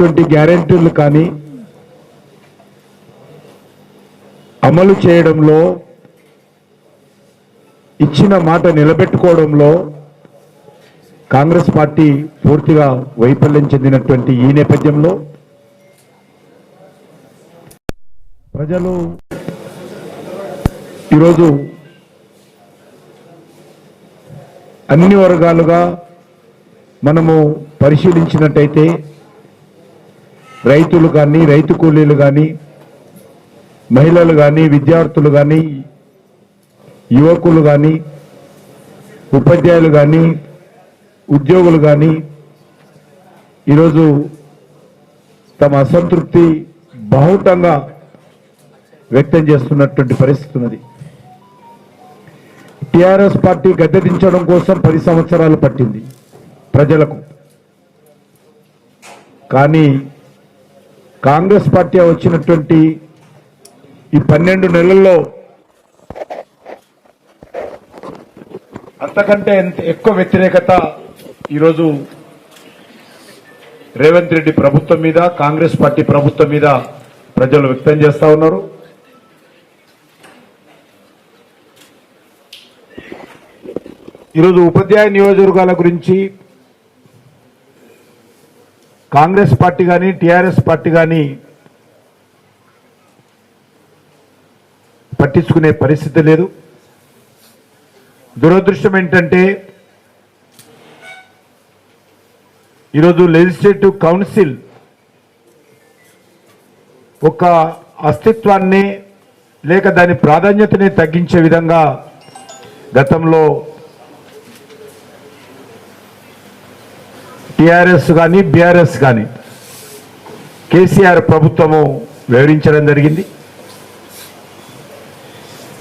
ఇచ్చినటువంటి గ్యారెంటీలు కానీ అమలు చేయడంలో ఇచ్చిన మాట నిలబెట్టుకోవడంలో కాంగ్రెస్ పార్టీ పూర్తిగా వైఫల్యం చెందినటువంటి ఈ నేపథ్యంలో ప్రజలు ఈరోజు అన్ని వర్గాలుగా మనము పరిశీలించినట్టయితే రైతులు కానీ రైతు కూలీలు కానీ మహిళలు కానీ విద్యార్థులు కానీ యువకులు కానీ ఉపాధ్యాయులు కానీ ఉద్యోగులు కానీ ఈరోజు తమ అసంతృప్తి బాహుటంగా వ్యక్తం చేస్తున్నటువంటి పరిస్థితి ఉన్నది. టిఆర్ఎస్ పార్టీ గద్దెదించడం కోసం పది సంవత్సరాలు పట్టింది ప్రజలకు. కానీ కాంగ్రెస్ పార్టీ వచ్చినటువంటి ఈ పన్నెండు నెలల్లో అంతకంటే ఎంత ఎక్కువ వ్యతిరేకత ఈరోజు రేవంత్ రెడ్డి ప్రభుత్వం మీద కాంగ్రెస్ పార్టీ ప్రభుత్వం మీద ప్రజలు వ్యక్తం చేస్తూ ఉన్నారు. ఈరోజు ఉపాధ్యాయ నియోజకవర్గాల గురించి కాంగ్రెస్ పార్టీ కానీ టీఆర్ఎస్ పార్టీ కానీ పట్టించుకునే పరిస్థితి లేదు. దురదృష్టం ఏంటంటే ఈరోజు లెజిస్లేటివ్ కౌన్సిల్ ఒక అస్తిత్వాన్ని లేక దాని ప్రాధాన్యతని తగ్గించే విధంగా గతంలో టిఆర్ఎస్ కానీ బీఆర్ఎస్ కానీ కేసీఆర్ ప్రభుత్వము వివరించడం జరిగింది.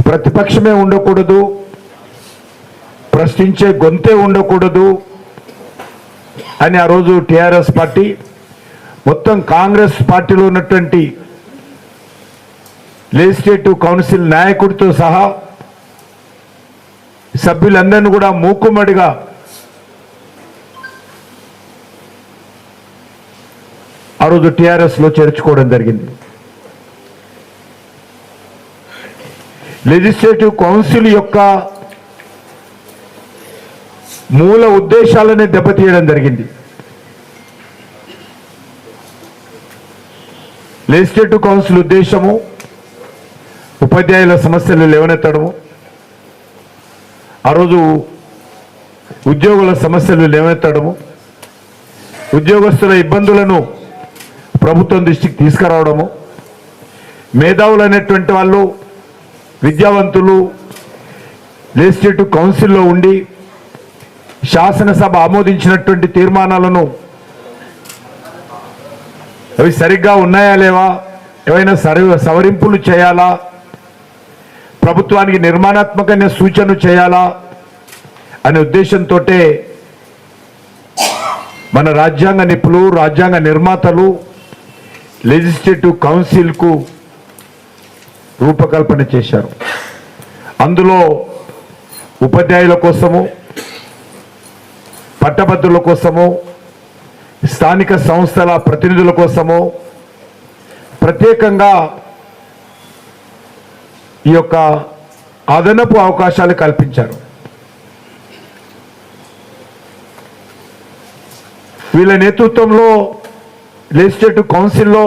ప్రతిపక్షమే ఉండకూడదు ప్రశ్నించే గొంతే ఉండకూడదు అని ఆ రోజు టిఆర్ఎస్ పార్టీ మొత్తం కాంగ్రెస్ పార్టీలో ఉన్నటువంటి లెజిస్లేటివ్ కౌన్సిల్ నాయకుడితో సహా సభ్యులందరినీ కూడా మూకుమ్మడిగా ఆ రోజు టిఆర్ఎస్లో చేర్చుకోవడం జరిగింది. లెజిస్లేటివ్ కౌన్సిల్ యొక్క మూల ఉద్దేశాలనే దెబ్బతీయడం జరిగింది. లెజిస్లేటివ్ కౌన్సిల్ ఉద్దేశము ఉపాధ్యాయుల సమస్యలు లేవనెత్తడము. ఆ రోజు ఉద్యోగుల సమస్యలు లేవనెత్తడము. ఉద్యోగస్తుల ఇబ్బందులను ప్రభుత్వం దృష్టికి తీసుకురావడము మేధావులు అనేటువంటి వాళ్ళు విద్యావంతులు లెజిస్లేటివ్ కౌన్సిల్లో ఉండి శాసనసభ ఆమోదించినటువంటి తీర్మానాలను అవి సరిగ్గా ఉన్నాయా లేవా? ఏవైనా సరి సవరింపులు చేయాలా? ప్రభుత్వానికి నిర్మాణాత్మకమైన సూచనలు చేయాలా? అనే ఉద్దేశంతో మన రాజ్యాంగ నిపుణులు రాజ్యాంగ నిర్మాతలు లెజిస్లేటివ్ కౌన్సిల్కు రూపకల్పన చేశారు. అందులో ఉపాధ్యాయుల కోసము పట్టభద్రుల కోసము స్థానిక సంస్థల ప్రతినిధుల కోసము ప్రత్యేకంగా ఈ యొక్క అదనపు అవకాశాలు కల్పించారు. వీళ్ళ నేతృత్వంలో లెజిస్లేటివ్ కౌన్సిల్లో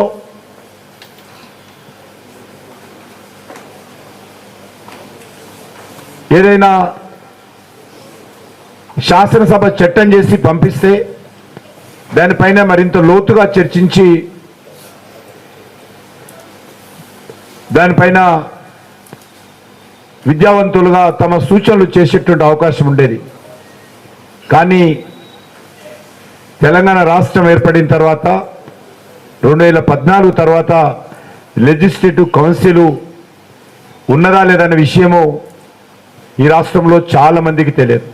ఏదైనా శాసనసభ చట్టం చేసి పంపిస్తే దానిపైన మరింత లోతుగా చర్చించి దానిపైన విద్యావంతులుగా తమ సూచనలు చేసేటువంటి అవకాశం ఉండేది. కానీ తెలంగాణ రాష్ట్రం ఏర్పడిన తర్వాత రెండు వేల పద్నాలుగు తర్వాత లెజిస్లేటివ్ కౌన్సిల్ ఉన్నదా లేదన్న విషయము ఈ రాష్ట్రంలో చాలా మందికి తెలియదు.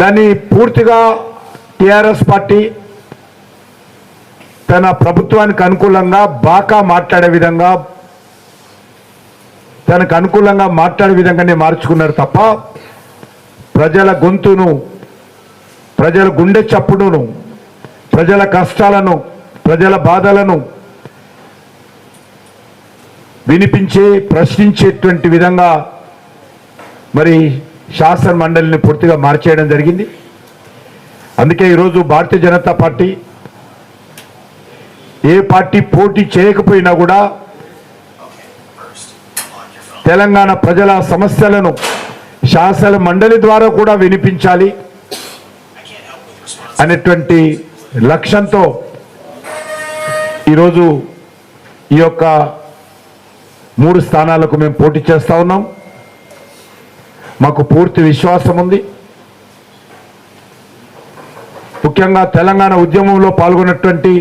దాన్ని పూర్తిగా టిఆర్ఎస్ పార్టీ తన ప్రభుత్వానికి అనుకూలంగా బాకా మాట్లాడే విధంగా తనకు అనుకూలంగా మాట్లాడే విధంగానే మార్చుకున్నారు తప్ప ప్రజల గొంతును ప్రజల గుండె చప్పుడును ప్రజల కష్టాలను ప్రజల బాధలను వినిపించే ప్రశ్నించేటువంటి విధంగా మరి శాసన మండలిని పూర్తిగా మార్చేయడం జరిగింది. అందుకే ఈరోజు భారతీయ జనతా పార్టీ ఏ పార్టీ పోటీ చేయకపోయినా కూడా తెలంగాణ ప్రజల సమస్యలను శాసన మండలి ద్వారా కూడా వినిపించాలి. అనేటువంటి లక్ష్యంతో ఈరోజు ఈ యొక్క మూడు స్థానాలకు మేము పోటీ చేస్తూ ఉన్నాం. మాకు పూర్తి విశ్వాసం ఉంది. ముఖ్యంగా తెలంగాణ ఉద్యమంలో పాల్గొన్నటువంటి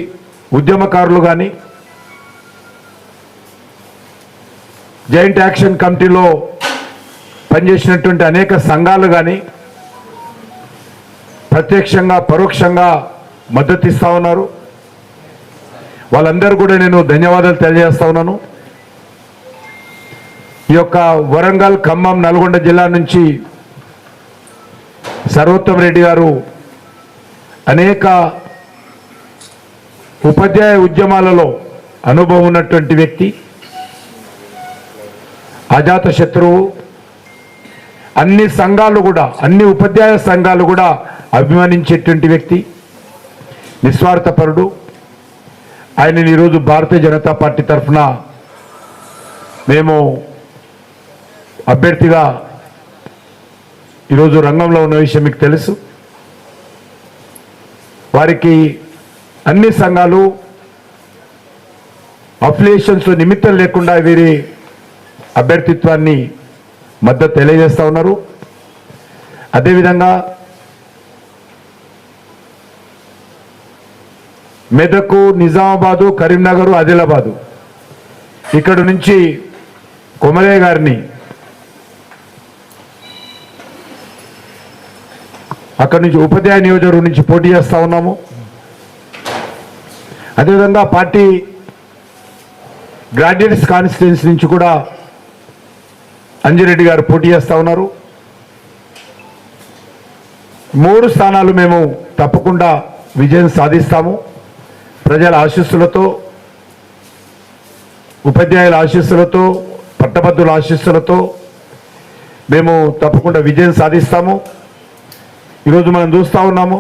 ఉద్యమకారులు కానీ జాయింట్ యాక్షన్ కమిటీలో పనిచేసినటువంటి అనేక సంఘాలు కానీ ప్రత్యక్షంగా పరోక్షంగా మద్దతు ఇస్తూ ఉన్నారు. వాళ్ళందరూ కూడా నేను ధన్యవాదాలు తెలియజేస్తా ఉన్నాను. ఈ యొక్క వరంగల్ ఖమ్మం నల్గొండ జిల్లా నుంచి సర్వోత్తమ్ రెడ్డి గారు అనేక ఉపాధ్యాయ ఉద్యమాలలో అనుభవం ఉన్నటువంటి వ్యక్తి అజాత శత్రువు అన్ని సంఘాలు కూడా అన్ని ఉపాధ్యాయ సంఘాలు కూడా అభిమానించేటువంటి వ్యక్తి నిస్వార్థపరుడు. ఆయనని ఈరోజు భారతీయ జనతా పార్టీ తరఫున మేము అభ్యర్థిగా ఈరోజు రంగంలో ఉన్న విషయం మీకు తెలుసు. వారికి అన్ని సంఘాలు అఫిలియేషన్స్లో నిమిత్తం లేకుండా వీరి అభ్యర్థిత్వాన్ని మద్దతు తెలియజేస్తా ఉన్నారు. అదేవిధంగా మెదకు నిజామాబాదు కరీంనగర్ ఆదిలాబాదు. ఇక్కడ నుంచి కొమలే గారిని అక్కడి నుంచి ఉపాధ్యాయ నియోజకవర్గం నుంచి పోటీ చేస్తూ ఉన్నాము. అదేవిధంగా పార్టీ గ్రాడ్యుయేట్స్ కాన్స్టిట్యున్సీ నుంచి కూడా అంజిరెడ్డి గారు పోటీ చేస్తూ ఉన్నారు. మూడు స్థానాలు మేము తప్పకుండా విజయం సాధిస్తాము. ప్రజల ఆశీస్సులతో ఉపాధ్యాయుల ఆశీస్సులతో పట్టభద్రుల ఆశీస్సులతో మేము తప్పకుండా విజయం సాధిస్తాము. ఈరోజు మనం చూస్తూ ఉన్నాము.